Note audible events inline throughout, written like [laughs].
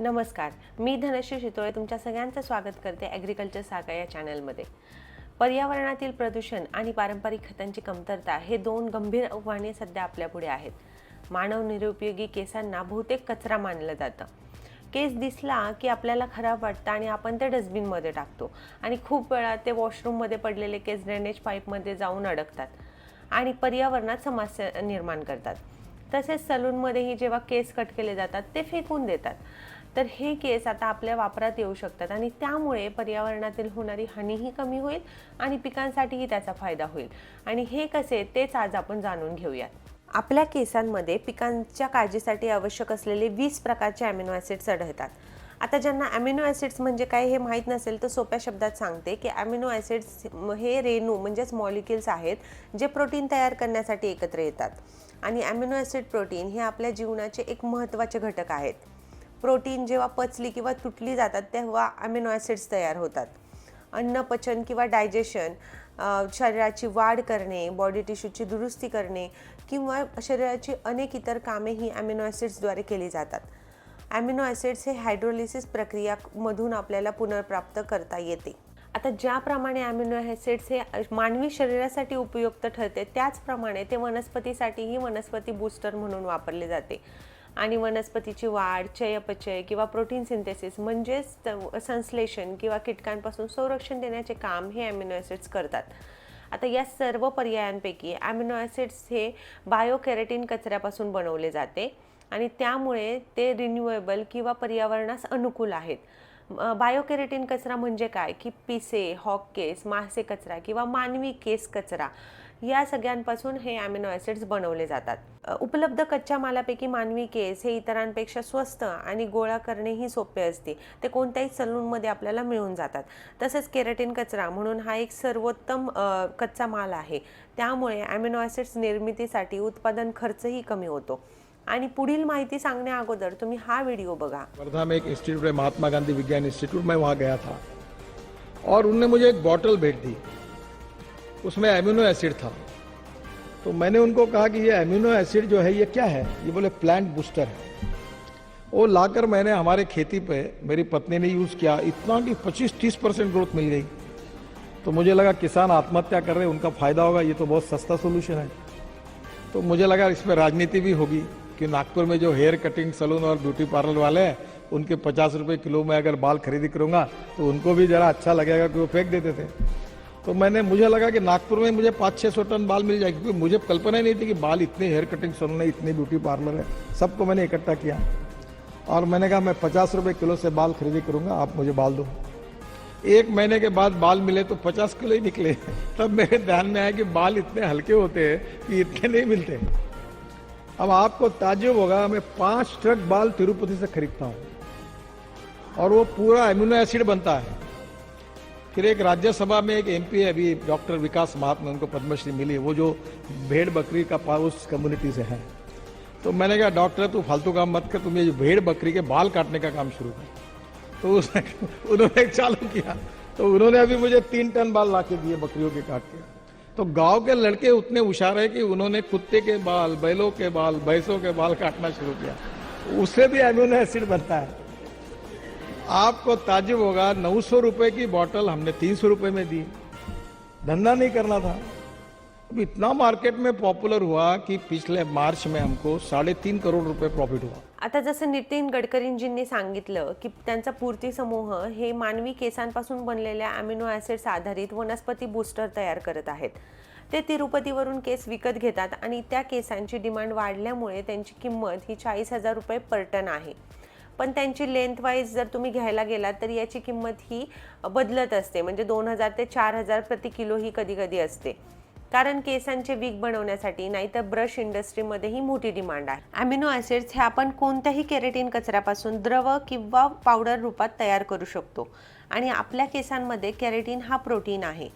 नमस्कार मी धनश्री शितोळे तुमच्या सगळ्यांचं स्वागत करते ॲग्रिकल्चर सागा या चॅनलमध्ये पर्यावरणातील प्रदूषण आणि पारंपरिक खतांची कमतरता हे दोन गंभीर आव्हाने सध्या आपल्यापुढे आहेत. मानव निरुपयोगी केसांना बहुतेक कचरा मानलं जातं. केस दिसला की आपल्याला खराब वाटतं आणि आपण ते डस्टबिनमध्ये टाकतो आणि खूप वेळा ते वॉशरूममध्ये पडलेले केस ड्रेनेज पाईपमध्ये जाऊन अडकतात आणि पर्यावरणात समस्या निर्माण करतात. तसेच सलूनमध्येही जेव्हा केस कट केले जातात ते फेकून देतात. तर हे केस आता आपल्या वापरात येऊ शकतात आणि त्यामुळे पर्यावरणातील होणारी हानीही कमी होईल आणि पिकांसाठीही त्याचा फायदा होईल. आणि हे कसे तेच आज आपण जाणून घेऊयात. आपल्या केसांमध्ये पिकांच्या काळजीसाठी आवश्यक असलेले वीस प्रकारचे अमिनो ॲसिड्स आढळतात. आता ज्यांना अमिनो ॲसिड्स म्हणजे काय हे माहीत नसेल तर सोप्या शब्दात सांगते की ॲमिनो ॲसिड्स हे रेणू म्हणजेच मॉलिक्युल्स आहेत जे प्रोटीन तयार करण्यासाठी एकत्र येतात. आणि ॲमिनो ॲसिड प्रोटीन हे आपल्या जीवनाचे एक महत्त्वाचे घटक आहेत. प्रोटीन जेव्हा पचली किंवा तुटली जातात तेव्हा अमिनो ॲसिड्स तयार होतात. अन्नपचन किंवा डायजेशन शरीराची वाढ करणे बॉडी टिश्यूची दुरुस्ती करणे किंवा शरीराची अनेक इतर कामे ही ॲमिनो ॲसिड्सद्वारे केली जातात. ॲमिनो ॲसिड्स हे हायड्रोलिसिस प्रक्रियामधून आपल्याला पुनर्प्राप्त करता येते. आता ज्याप्रमाणे ॲमिनो ॲसिड्स हे मानवी शरीरासाठी उपयुक्त ठरते त्याचप्रमाणे ते वनस्पतीसाठीही वनस्पती बूस्टर म्हणून वापरले जाते. आणि वनस्पतीची वाढ चयपचय किंवा प्रोटीन सिंथेसिस म्हणजेच संश्लेषण किंवा कीटकांपासून संरक्षण देण्याचे काम हे ॲमिनो ॲसिड्स करतात. आता या सर्व पर्यायांपैकी ॲमिनो ॲसिड्स हे बायोकॅरेटीन कचऱ्यापासून बनवले जाते आणि त्यामुळे ते रिन्युएबल किंवा पर्यावरणास अनुकूल आहेत. बायोकेरेटिन कचरा म्हणजे काय? की पिसे हॉक केस मासे कचरा किंवा मानवी केस कचरा. या सगळ्यांपासून हे अमिनो ॲसिड्स बनवले जातात. उपलब्ध कच्च्या मालापैकी मानवी केस हे इतरांपेक्षा स्वस्त आणि गोळा करणेही सोपे असते. ते कोणत्याही सलूनमध्ये आपल्याला मिळून जातात. तसेच केराटिन कचरा म्हणून हा एक सर्वोत्तम कच्चा माल आहे. त्यामुळे अमिनो ॲसिड्स निर्मितीसाठी उत्पादन खर्चही कमी होतो. आणि पुढील माहिती सांगण्या अगोदर तुम्ही हा व्हिडिओ बघा. वर्धा में एक इंस्टीट्यूट है महात्मा गांधी विज्ञान इंस्टीट्यूट मैं वहाँ गया था. और उनने मुझे एक बॉटल भेट दी. उसमें एमिनो एसिड था। तो मैंने उनको कहा कि ये एमिनो एसिड जो है, ये क्या है? ये बोले प्लांट बूस्टर है। वो लाकर मैंने हमारे खेती पे, मेरी पत्नी ने यूज़ किया। इतना कि 25-30 परसेंट ग्रोथ मिल गई। तो मुझे लगा, किसान आत्महत्या कर रहे उनका फ़ायदा होगा, ये तो बहुत सस्ता सोल्यूशन है। तो मुझे लगा इसमें राजनीति भी होगी कि नागपुर में जो हेयर कटिंग सलून और ब्यूटी पार्लर वाले हैं, उनके पचास रुपये किलो में अगर बाल खरीदी करूँगा तो उनको भी जरा अच्छा लगेगा कि वो फेंक देते थे। तो मैंने, मुझे लगा कि नागपुर में मुझे पाँच छः सौ टन बाल मिल जाए क्योंकि मुझे कल्पना ही नहीं थी कि बाल इतने हेयर कटिंग सलून है, इतने ब्यूटी पार्लर है, सबको मैंने इकट्ठा किया। और मैंने कहा, मैं पचास रुपए किलो से बाल खरीदी करूँगा, आप मुझे बाल दो। एक महीने के बाद बाल मिले तो पचास किलो ही निकले। [laughs] तब मेरे ध्यान में आया कि बाल इतने हल्के होते हैं कि इतने नहीं मिलते। अब आपको ताजुब होगा, मैं पाँच ट्रक बाल तिरुपति से खरीदता हूँ। और वो पूरा एमिनो एसिड बनता है। फिर एक राज्यसभा में एक एमपी है, अभी डॉक्टर विकास महात्मा, उनको पद्मश्री मिली वो जो भेड़ बकरी का पा- उस कम्युनिटी से है। तो मैंने कहा, डॉक्टर, तू फालतू काम मत कर तुम ये भेड़ बकरी के बाल काटने का काम शुरू कर तो उस [laughs] उन्होंने चालू किया। तो उन्होंने अभी मुझे तीन टन बाल ला के दिए बकरियों के काट के। तो गाँव के लड़के उतने होशियार है कि उन्होंने कुत्ते के बाल, बैलों के बाल, भैंसों के बाल काटना शुरू किया। उससे भी एम्यूनो एसिड बनता है। आपको ताजुब होगा नौ सौ रुपए की बॉटल हमने तीन सौ रुपए में दी। धंधा नहीं करना था। अब इतना मार्केट में पॉपुलर हुआ कि पिछले मार्च में हमको साढ़े तीन करोड़ रुपये प्रॉफिट हुआ। आता जसं नितीन गडकरींजींनी सांगितलं की त्यांचा पूर्ती समूह हे मानवी केसांपासून बनलेल्या अमिनो ॲसिड्स आधारित वनस्पती बूस्टर तयार करत आहेत. ते तिरुपतीवरून केस विकत घेतात आणि त्या केसांची डिमांड वाढल्यामुळे त्यांची किंमत ही चाळीस हजार रुपये पर टन आहे. पण त्यांची लेंथ वाईज जर तुम्ही घ्यायला गेलात तर याची किंमत ही बदलत असते. म्हणजे दोन हजार ते चार हजार प्रति किलो ही कधी कधी असते. कारण केसांचे वीक बनवण्यासाठी नाहीतर ब्रश इंडस्ट्रीमध्येही मोठी डिमांड आहे. अमिनो ॲसिड्स हे आपण कोणत्याही केरेटिन कचऱ्यापासून द्रव किंवा पावडर रूपात तयार करू शकतो. आणि आपल्या केसांमध्ये कॅरेटिन हा प्रोटीन आहे.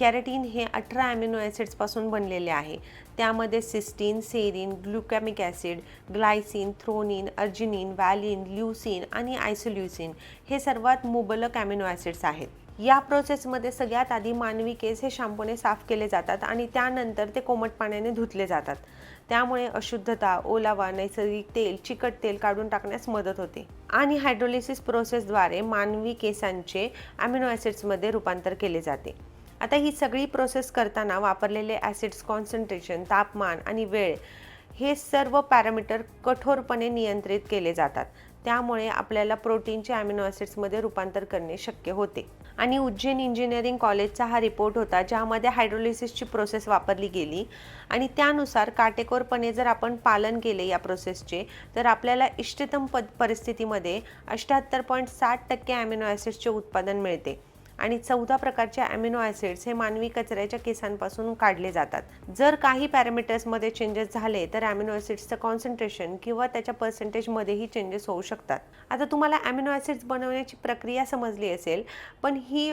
कॅरेटीन हे अठरा ॲमिनो ॲसिड्सपासून बनलेले आहे. त्यामध्ये cysteine serine glutamic acid glycine threonine arginine valine leucine आणि आयसोल्युसिन हे सर्वात मुबलक ॲमिनो ॲसिड्स आहेत. या प्रोसेसमध्ये सगळ्यात आधी मानवी केस हे शॅम्पूने साफ केले जातात आणि त्यानंतर ते कोमट पाण्याने धुतले जातात. त्यामुळे अशुद्धता ओलावा नैसर्गिक तेल चिकट तेल काढून टाकण्यास मदत होते. आणि हायड्रोलिसिस प्रोसेसद्वारे मानवी केसांचे ॲमिनो ॲसिड्समध्ये रूपांतर केले जाते. आता ही सगळी प्रोसेस करताना वापरलेले ॲसिड्स कॉन्सन्ट्रेशन तापमान आणि वेळ हे सर्व पॅरामीटर कठोरपणे नियंत्रित केले जातात. त्यामुळे आपल्याला प्रोटीनचे अमिनो ॲसिड्समध्ये रूपांतर करणे शक्य होते. आणि उज्जैन इंजिनिअरिंग कॉलेजचा हा रिपोर्ट होता ज्यामध्ये हायड्रोलिसिसची प्रोसेस वापरली गेली. आणि त्यानुसार काटेकोरपणे जर आपण पालन केले या प्रोसेसचे तर आपल्याला इष्टतम पद परिस्थितीमध्ये अष्ट्याहत्तर पॉईंट साठ टक्के अमिनो ॲसिड्सचे उत्पादन मिळते. आणि चौदा प्रकारचे अमिनो ॲसिड्स हे मानवी कचऱ्याच्या केसांपासून काढले जातात. जर काही पॅरामीटर्समध्ये चेंजेस झाले तर अमिनो ॲसिड्सचं कॉन्सन्ट्रेशन किंवा त्याच्या पर्सेंटेजमध्येही चेंजेस होऊ शकतात. आता तुम्हाला अमिनो ॲसिड्स बनवण्याची प्रक्रिया समजली असेल पण ही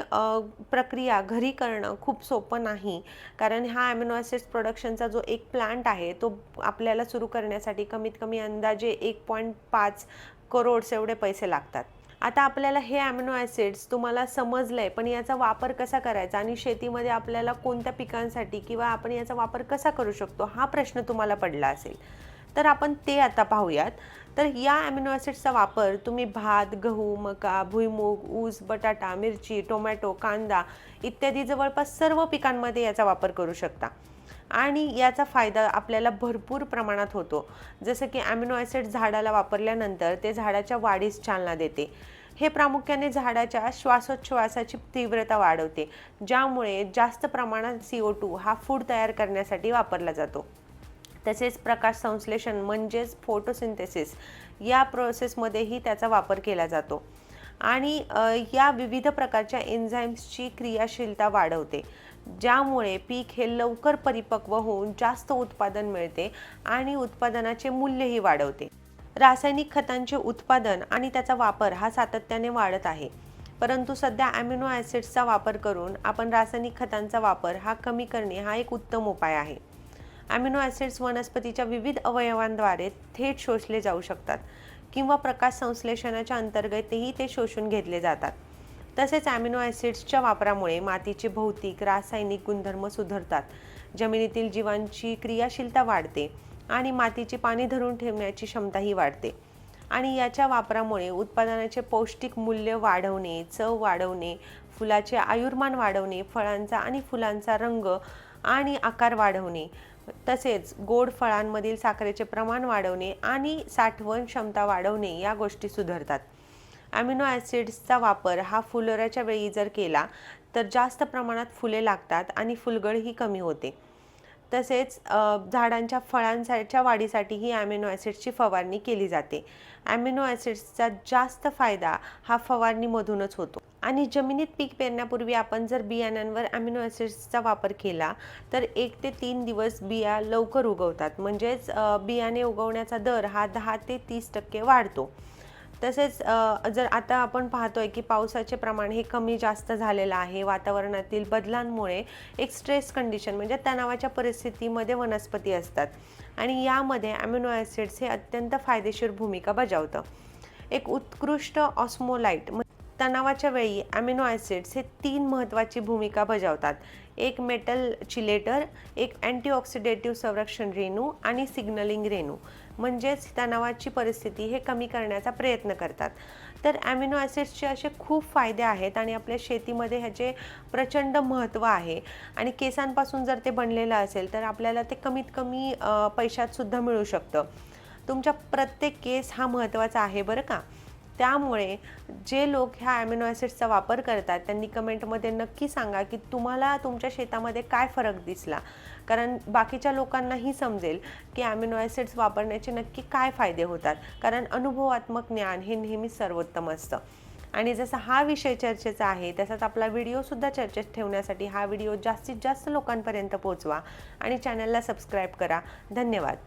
प्रक्रिया घरी करणं खूप सोपं नाही. कारण हा अमिनो ॲसिड्स प्रोडक्शनचा जो एक प्लांट आहे तो आपल्याला सुरू करण्यासाठी कमीत कमी अंदाजे एक पॉईंट पाच करोड्स एवढे पैसे लागतात. आता आपल्याला हे अमिनो ॲसिड्स तुम्हाला समजलं आहे पण याचा वापर कसा करायचा आणि शेतीमध्ये आपल्याला कोणत्या पिकांसाठी किंवा आपण याचा वापर कसा करू शकतो हा प्रश्न तुम्हाला पडला असेल. तर आपण ते आता पाहूयात. तर या अमिनो ॲसिड्सचा वापर तुम्ही भात गहू मका भुईमूग ऊस बटाटा मिरची टोमॅटो कांदा इत्यादी जवळपास सर्व पिकांमध्ये याचा वापर करू शकता. आणि याचा फायदा आपल्याला भरपूर प्रमाणात होतो. जसं की अमिनो ॲसिड झाडाला वापरल्यानंतर ते झाडाच्या वाढीस चालना देते. हे प्रामुख्याने झाडाच्या श्वासोच्छ्वासाची तीव्रता वाढवते ज्यामुळे जास्त प्रमाणात सी ओ टू हा फूड तयार करण्यासाठी वापरला जातो. तसेच प्रकाश संश्लेषण म्हणजेच फोटोसिंथेसिस या प्रोसेसमध्येही त्याचा वापर केला जातो. आणि या विविध प्रकारच्या एन्झाईम्सची क्रियाशीलता वाढवते ज्यामुळे पीक हे लवकर परिपक्व होऊन जास्त उत्पादन मिळते आणि उत्पादनाचे मूल्यही वाढवते. रासायनिक खतांचे उत्पादन आणि त्याचा वापर हा सातत्याने वाढत आहे. परंतु सध्या अमिनो ॲसिड्सचा वापर करून आपण रासायनिक खतांचा वापर हा कमी करणे हा एक उत्तम उपाय आहे. अमिनो ॲसिड्स वनस्पतीच्या विविध अवयवांद्वारे थेट शोषले जाऊ शकतात. किंवा प्रकाश संश्लेषणाच्या अंतर्गतही ते शोषून घेतले जातात. तसेच ॲमिनो ॲसिड्सच्या वापरामुळे मातीचे भौतिक रासायनिक गुणधर्म सुधारतात. जमिनीतील जीवांची क्रियाशीलता वाढते आणि मातीची पाणी धरून ठेवण्याची क्षमताही वाढते. आणि याच्या वापरामुळे उत्पादनाचे पौष्टिक मूल्य वाढवणे चव वाढवणे फुलाचे आयुर्मान वाढवणे फळांचा आणि फुलांचा रंग आणि आकार वाढवणे तसेच गोड फळांमधील साखरेचे प्रमाण वाढवणे आणि साठवण क्षमता वाढवणे या गोष्टी सुधारतात. अमिनो ॲसिड्सचा वापर हा फुलोऱ्याच्या वेळी जर केला तर जास्त प्रमाणात फुले लागतात आणि फुलगळही कमी होते. तसेच झाडांच्या फळांच्या वाढीसाठीही ॲमिनो ॲसिड्सची फवारणी केली जाते. ॲमिनो ॲसिड्सचा जास्त फायदा हा फवारणीमधूनच होतो. आणि जमिनीत पीक पेरण्यापूर्वी आपण जर बियाण्यांवर ॲमिनो ॲसिड्सचा वापर केला तर एक ते तीन दिवस बिया लवकर उगवतात. म्हणजेच बियाणे उगवण्याचा दर हा दहा ते तीस टक्के वाढतो. तसेच जर आता आपण पाहतोय की पावसाचे प्रमाण हे कमी जास्त झालेलं आहे वातावरणातील बदलांमुळे एक स्ट्रेस कंडिशन म्हणजे तणावाच्या परिस्थितीमध्ये वनस्पती असतात. आणि यामध्ये अमिनो ॲसिड्स हे अत्यंत फायदेशीर भूमिका बजावतं. एक उत्कृष्ट ऑस्मोलाईट तणावाच्या वेळी अमिनो ॲसिड्स हे तीन महत्त्वाची भूमिका बजावतात. एक मेटल चिलेटर एक अँटीऑक्सिडेटिव्ह संरक्षण रेणू आणि सिग्नलिंग रेणू. म्हणजेच तणावाची परिस्थिती हे कमी करण्याचा प्रयत्न करतात. तर ॲमिनो ॲसिड्सचे असे खूप फायदे आहेत आणि आपल्या शेतीमध्ये ह्याचे प्रचंड महत्त्व आहे. आणि केसांपासून जर ते बनलेलं असेल तर आपल्याला ते कमीत कमी पैशातसुद्धा मिळू शकतं. तुमच्या प्रत्येक केस हा महत्त्वाचा आहे बरं का? त्यामुळे जे लोक ह्या ॲमिनो ॲसिड्सचा वापर करतात त्यांनी कमेंटमध्ये नक्की सांगा की तुम्हाला तुमच्या शेतामध्ये काय फरक दिसला. कारण बाकीच्या लोकांनाही समजेल की ॲमिनो ॲसिड्स वापरण्याचे नक्की काय फायदे होतात. कारण अनुभवात्मक ज्ञान हे नेहमीच सर्वोत्तम असतं. आणि जसा हा विषय चर्चेचा आहे तसाच आपला व्हिडिओसुद्धा चर्चेत ठेवण्यासाठी हा व्हिडिओ जास्तीत जास्त लोकांपर्यंत पोहोचवा. आणि चॅनलला सबस्क्राईब करा. धन्यवाद.